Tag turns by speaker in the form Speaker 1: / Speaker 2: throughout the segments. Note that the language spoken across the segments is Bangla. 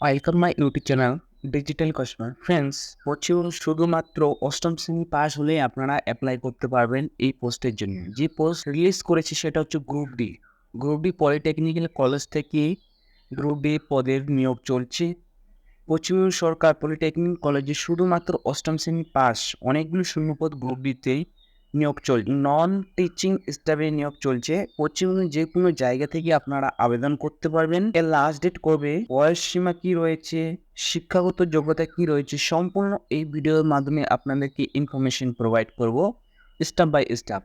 Speaker 1: Welcome my YouTube channel digital customer friends হচ্ছে শুধুমাত্র অষ্টম শ্রেণি পাস হলেই আপনারা অ্যাপ্লাই করতে পারবেন এই পোস্টের জন্য। যে পোস্ট রিলিজ করেছে সেটা হচ্ছে group D group D polytechnical college থেকে গ্রুপ ডি পদের নিয়োগ চলছে। পশ্চিমবঙ্গ সরকার পলিটেকনিক কলেজে শুধুমাত্র অষ্টম শ্রেণি পাস অনেকগুলো শূন্যপদ গ্রুপ ডিতেই নিয়োগ চল নন টিচিং স্টাফে নিয়োগ চলছে। পশ্চিমবঙ্গের যে কোনো জায়গা থেকে আপনারা আবেদন করতে পারবেন। এর লাস্ট ডেট কবে? বয়স সীমা কি রয়েছে? শিক্ষাগত যোগ্যতা কি রয়েছে? সম্পূর্ণ এই ভিডিওর মাধ্যমে আপনাদেরকে ইনফরমেশন প্রোভাইড করব স্টাফ বাই স্টাফ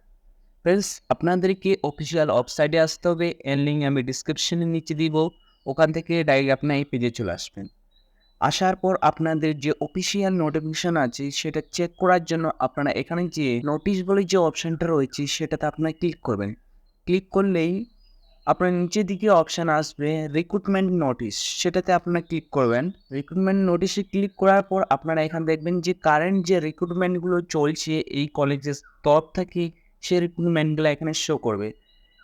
Speaker 1: ফ্রেন্ডস আপনাদেরকে অফিসিয়াল ওয়েবসাইটে আসতে হবে। এর লিঙ্ক আমি ডিসক্রিপশনের নিচে দিব। ওখান থেকে ডাইরেক্ট আপনার এই পেজে চলে আসবেন। আসার পর আপনাদের যে অফিসিয়াল নোটিফিকেশন আছে, সেটা চেক করার জন্য আপনারা এখানে যে নোটিশ বলে যে অপশানটা রয়েছে, সেটাতে আপনারা ক্লিক করবেন। ক্লিক করলেই আপনার নিচের দিকে অপশান আসবে রিক্রুটমেন্ট নোটিশ সেটাতে আপনারা ক্লিক করবেন। রিক্রুটমেন্ট নোটিশে ক্লিক করার পর আপনারা এখানে দেখবেন যে কারেন্ট যে রিক্রুটমেন্টগুলো চলছে এই কলেজের তরফ থেকে সেই রিক্রুটমেন্টগুলো এখানে শো করবে।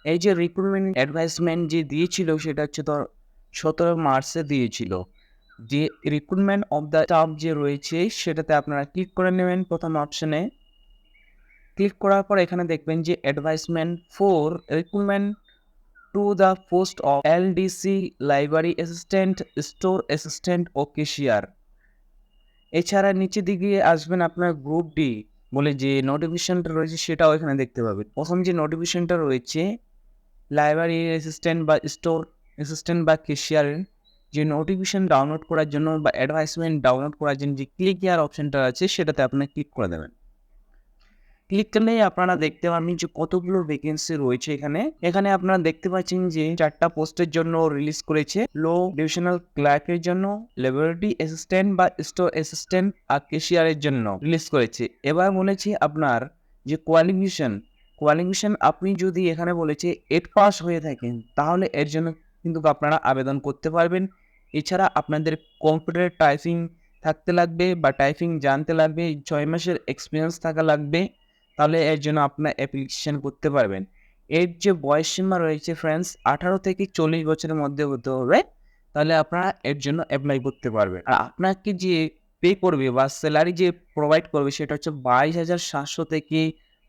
Speaker 1: এই যে রিক্রুটমেন্ট অ্যাডভাইসমেন্ট যে দিয়েছিল, সেটা হচ্ছে ধর সতেরো মার্চে দিয়েছিল। যে রিক্রুটমেন্ট অফ দ্য স্টাফ যে রয়েছে, সেটাতে আপনারা ক্লিক করে নেবেন প্রথম অপশনে ক্লিক করার পর এখানে দেখবেন যে advisement for recruitment to the post of LDC library assistant store assistant O cashier এছাড়া নিচে দিকে আসবেন আপনার গ্রুপ ডি বলে যে নোটিফিকেশনটা রয়েছে সেটাও এখানে দেখতে পাবেন। প্রথম যে নোটিফিকেশনটা রয়েছে লাইব্রেরি অ্যাসিস্ট্যান্ট বা স্টোর অ্যাসিস্ট্যান্ট বা কেশিয়ারের যে নোটিফিকেশন ডাউনলোড করার জন্য বা অ্যাডভাইসমেন্ট ডাউনলোড করার জন্য যে ক্লিক ইয়ার অপশনটা আছে সেটাতে আপনারা ক্লিক করে দেবেন। ক্লিক করলেই আপনারা দেখতে পাবেন যে কতগুলো ভ্যাকেন্সি রয়েছে এখানে। এখানে আপনারা দেখতে পাচ্ছেন যে চারটা পোস্টের জন্য রিলিজ করেছে। লো ডিভিশনাল ক্লার্কের জন্য ল্যাবরেটরি অ্যাসিস্ট্যান্ট বা স্টোর অ্যাসিস্ট্যান্ট আর কেশিয়ারের জন্য রিলিজ করেছে। এবার বলেছি আপনার যে কোয়ালিফিকেশন কোয়ালিফিকেশন আপনি যদি এখানে বলেছে এইট পাস হয়ে থাকেন, তাহলে এর জন্য কিন্তু আপনারা আবেদন করতে পারবেন। এছাড়া আপনাদের কম্পিউটার টাইপিং থাকতে লাগবে বা টাইপিং জানতে লাগবে, ছয় মাসের এক্সপিরিয়েন্স থাকা লাগবে, তাহলে এর জন্য আপনার অ্যাপ্লিকেশন করতে পারবেন। এর যে বয়স সীমা রয়েছে ফ্রেন্ডস আঠারো থেকে চল্লিশ বছরের মধ্যে হতে হবে, তাহলে আপনারা এর জন্য অ্যাপ্লাই করতে পারবেন। আর আপনাকে যে পে করবে বা স্যালারি যে প্রোভাইড করবে, সেটা হচ্ছে বাইশ হাজার সাতশো থেকে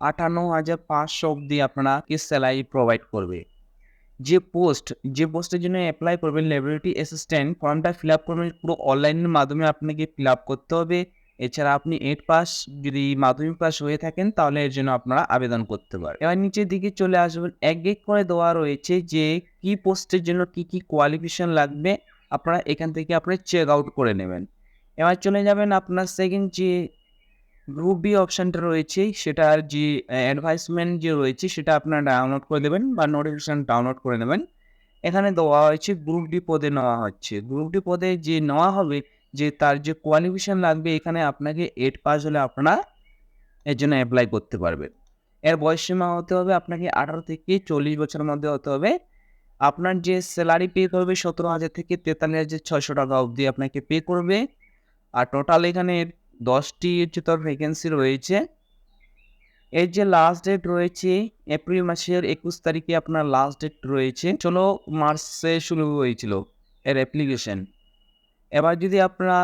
Speaker 1: আটান্ন হাজার পাঁচশো অবধি আপনাকে স্যালারি প্রোভাইড করবে। যে পোস্ট যে পোস্টের জন্য অ্যাপ্লাই করবেন ল্যাবরেটরি অ্যাসিস্ট্যান্ট ফর্মটা ফিল আপ করবেন পুরো অনলাইনের মাধ্যমে আপনাকে ফিল আপ করতে হবে। এছাড়া আপনি এইট পাস যদি মাধ্যমিক পাস হয়ে থাকেন, তাহলে এর জন্য আপনারা আবেদন করতে পারেন। এবার নিচের দিকে চলে আসবেন। এক এক করে দেওয়া রয়েছে যে কি পোস্টের জন্য কি কি কোয়ালিফিকেশন লাগবে। আপনারা এখান থেকে আপনি চেক আউট করে নেবেন। এবার চলে যাবেন আপনার সেকেন্ড যে গ্রুপ বি অপশানটা রয়েছে সেটার যে অ্যাডভাইসমেন্ট যে রয়েছে, সেটা আপনারা ডাউনলোড করে দেবেন বা নোটিফিকেশান ডাউনলোড করে নেবেন। এখানে দেওয়া হয়েছে গ্রুপ ডি পদে নেওয়া হচ্ছে। গ্রুপ ডি পদে যে নেওয়া হবে, যে তার যে কোয়ালিফিকেশান লাগবে, এখানে আপনাকে এইট পাস হলে আপনারা এর জন্য অ্যাপ্লাই করতে পারবেন। এর বয়স সীমা হতে হবে আপনাকে আঠারো থেকে চল্লিশ বছরের মধ্যে হতে হবে। আপনার যে স্যালারি পে করবে, সতেরো হাজার থেকে তেতাল্লিশ হাজার ছয়শো টাকা অবধি আপনাকে পে করবে। আর টোটাল এখানে দশটি হচ্ছে তোর ভ্যাকেন্সি রয়েছে। এর যে লাস্ট ডেট রয়েছে এপ্রিল মাসের একুশ তারিখে আপনার লাস্ট ডেট রয়েছে। ষোলো মার্চে শুরু হয়েছিল এর অ্যাপ্লিকেশন এবার যদি আপনারা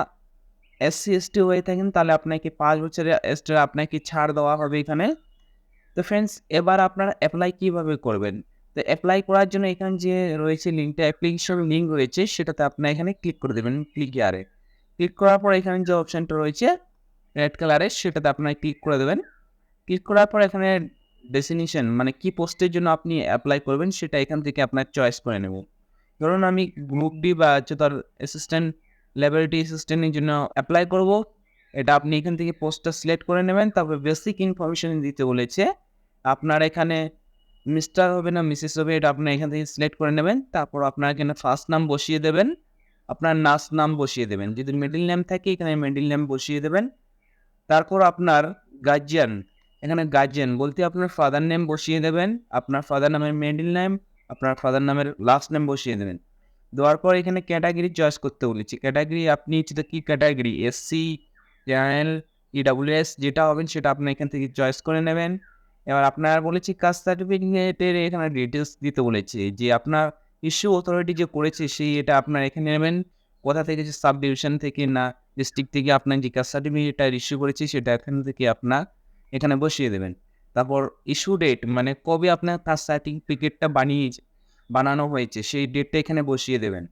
Speaker 1: এসসি এসটি হয়ে থাকেন, তাহলে আপনাকে পাঁচ বছরের এসটি আপনাকে ছাড় দেওয়া হবে এখানে। তো ফ্রেন্ডস এবার আপনারা অ্যাপ্লাই কীভাবে করবেন? তো অ্যাপ্লাই করার জন্য এখানে যে রয়েছে লিঙ্কটা অ্যাপ্লিকেশন লিঙ্ক রয়েছে, সেটাতে আপনারা এখানে ক্লিক করে দেবেন ক্লিক ইয়ারে ক্লিক করার পর এখানে যে অপশানটা রয়েছে রেড কালারের সেটাতে আপনারা ক্লিক করে দেবেন। ক্লিক করার পর এখানে ডেসিনেশন মানে কি পোস্টের জন্য আপনি অ্যাপ্লাই করবেন, সেটা এখান থেকে আপনার চয়েস করে নেব। ধরুন আমি গ্রুপ ডি বা হচ্ছে তার অ্যাসিস্ট্যান্ট ল্যাবরেটরি অ্যাসিস্ট্যান্টের জন্য অ্যাপ্লাই করব। এটা আপনি এখান থেকে পোস্টটা সিলেক্ট করে নেবেন। তারপর বেসিক ইনফরমেশন দিতে বলেছে, আপনার এখানে মিস্টার হবে না মিসেস হবে, এটা আপনি এখান থেকে সিলেক্ট করে নেবেন। তারপর আপনার এখানে ফার্স্ট নাম বসিয়ে দেবেন। আপনার নার্স নাম বসিয়ে দেবেন। যদি মিডিল নেম থাকে, এখানে মিডিল নেম বসিয়ে দেবেন। তারপর আপনার গার্জিয়ান এখানে গার্জিয়ান বলতে আপনার ফাদার নেম বসিয়ে দেবেন, আপনার ফাদার নামের মিডিল নেম আপনার ফাদার নামের লাস্ট নেম বসিয়ে দেবেন। দেওয়ার পর এখানে ক্যাটাগরি চয়েস করতে বলেছি। ক্যাটাগরি আপনি হচ্ছে কী ক্যাটাগরি এসসি জেনারেল ইডাব্লিউএস যেটা হবেন সেটা আপনি এখান থেকে চয়েস করে নেবেন। এবার আপনার বলেছি কাস্ট সার্টিফিকেটের এখানে ডিটেলস দিতে বলেছি। যে আপনার ইস্যু অথরিটি যে করেছে, সেই এটা আপনার এখানে নেবেন। কোথা থেকে যে সাব ডিভিশন থেকে না ডিস্ট্রিক্ট থেকে আপনার যে কাস্ট সার্টিফিকেটটা ইস্যু করেছি, সেটা এখান থেকে আপনার এখানে বসিয়ে দেবেন। তারপর ইস্যু ডেট মানে কবে আপনার কাস্ট সার্টিফিকেটটা বানিয়ে বানানো হয়েছে, সেই ডেটটা এখানে বসিয়ে দেবেন।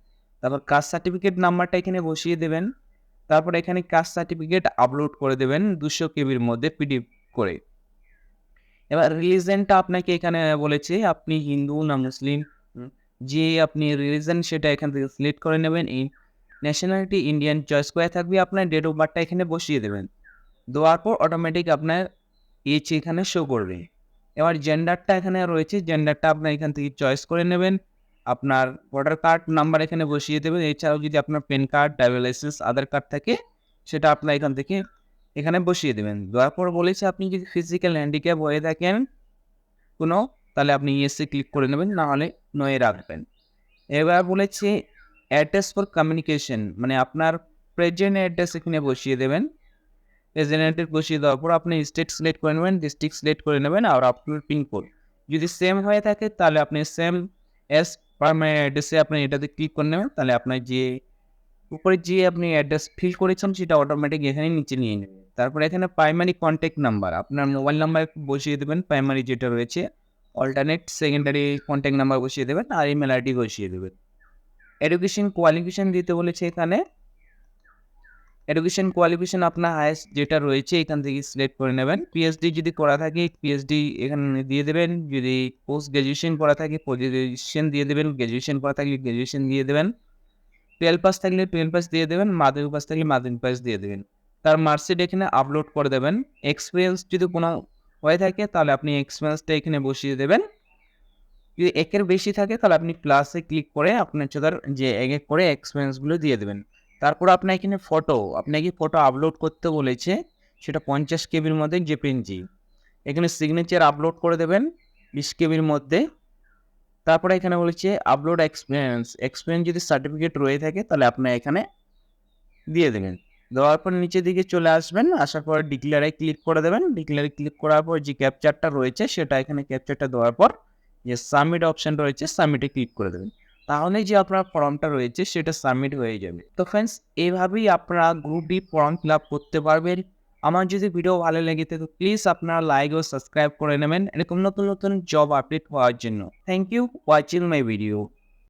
Speaker 1: তারপর কাস্ট সার্টিফিকেট নাম্বারটা এখানে বসিয়ে দেবেন। তারপর এখানে কাস্ট সার্টিফিকেট আপলোড করে দেবেন দুশো কেবির মধ্যে পিডিএফ করে। এবার রিলিজনটা আপনাকে এখানে বলেছে, আপনি হিন্দু না মুসলিম যে আপনি রিলিজন সেটা এখান থেকে সিলেক্ট করে নেবেন, এই ন্যাশনালিটি ইন্ডিয়ান চয়েস করে থাকবে, আপনার ডেট অফ বার্থটা এখানে বসিয়ে দেবেন। দেওয়ার পর অটোমেটিক আপনার এইচ এখানে শো করবে। এবার জেন্ডারটা এখানে রয়েছে জেন্ডারটা আপনার এখান থেকে চয়েস করে নেবেন। আপনার ভোটার কার্ড নাম্বার এখানে বসিয়ে দেবেন। এছাড়াও যদি আপনার PAN card driving licence Aadhaar card থাকে, সেটা আপনার এখান থেকে এখানে বসিয়ে দেবেন। দেওয়ার পর বলেছে, আপনি যদি ফিজিক্যাল হ্যান্ডিক্যাপ হয়ে থাকেন কোনো, তাহলে আপনি ইয়েসে ক্লিক করে নেবেন না হলে নয়ে রাখবেন। এবার বলেছে অ্যাড্রেস ফর কমিউনিকেশন মানে আপনার প্রেজেন্ট অ্যাড্রেস এখানে বসিয়ে দেবেন। প্রেজেন্ট অ্যাড্রেস বসিয়ে দেওয়ার পর আপনি স্টেট সিলেক্ট করে নেবেন ডিস্ট্রিক্ট সিলেক্ট করে নেবেন আর আপনার পিনকোড যদি সেম হয়ে থাকে তাহলে আপনি সেম এস প্রাইমারি অ্যাড্রেসে আপনি এটাতে ক্লিক করে নেবেন, তাহলে আপনার যে উপরে যে আপনি অ্যাড্রেস ফিল করেছেন সেটা অটোমেটিক এখানে নিচে নিয়ে নেবে। তারপর এখানে প্রাইমারি কন্ট্যাক্ট নাম্বার আপনার মোবাইল নাম্বার বসিয়ে দেবেন প্রাইমারি যেটা রয়েছে অল্টারনেট সেকেন্ডারি কন্ট্যাক্ট নাম্বার বসিয়ে দেবেন আর ইমেল আইডি বসিয়ে দেবেন। এডুকেশন কোয়ালিফিকেশন দিতে বলেছে এখানে। এডুকেশন কোয়ালিফিকেশন আপনার হায়েস্ট যেটা রয়েছে এখান থেকে সিলেক্ট করে নেবেন। পিএইচডি যদি করা থাকে পিএইচডি এখানে দিয়ে দেবেন। যদি পোস্ট গ্র্যাজুয়েশন করা থাকে পোস্ট গ্র্যাজুয়েশন দিয়ে দেবেন। গ্র্যাজুয়েশন করা থাকলে গ্র্যাজুয়েশন দিয়ে দেবেন। টুয়েলভ পাস থাকলে টুয়েলভ পাস দিয়ে দেবেন। মাধ্যমিক পাস থাকলে মাধ্যমিক পাস দিয়ে দেবেন। তার মার্কশিট এখানে আপলোড করে দেবেন। এক্সপিরিয়েন্স যদি কোনো হয়ে থাকে, তাহলে আপনি এক্সপিরিয়েন্সটা এখানে বসিয়ে দেবেন। যদি একের বেশি থাকে, তাহলে আপনি প্লাসে ক্লিক করে আপনার চোদার যে এক এক করে এক্সপিরিয়েন্সগুলো দিয়ে দেবেন। তারপর আপনার এখানে ফটো আপনাকে ফটো আপলোড করতে বলেছে? সেটা পঞ্চাশ কেবির মধ্যে জেপিএনজি এখানে সিগনেচার আপলোড করে দেবেন বিশ কেবির মধ্যে। তারপরে এখানে বলেছে আপলোড এক্সপিরিয়েন্স এক্সপিরিয়েন্স যদি সার্টিফিকেট রয়ে থাকে, তাহলে আপনার এখানে দিয়ে দেবেন। দেওয়ার পর নিচের দিকে চলে আসবেন, আসার পর ডিক্লেয়ারে ক্লিক করে দেবেন। ডিক্লেয়ারে ক্লিক করার পর যে ক্যাপচারটা রয়েছে, সেটা এখানে ক্যাপচারটা দেওয়ার পর যে সাবমিট অপশন রয়েছে সাবমিটে ক্লিক করে দেবেন। তাহলে যে আপনার ফর্মটা রয়েছে, সেটা সাবমিট হয়ে যাবে। তো ফ্রেন্ডস এভাবেই আপনারা group D form fill up করতে পারবেন। আমার যদি ভিডিও ভালো লেগে থাকে প্লিজ আপনারা লাইক ও সাবস্ক্রাইব করে নেবেন। এরকম নতুন নতুন জব আপডেট হওয়ার জন্য। Thank you watching my video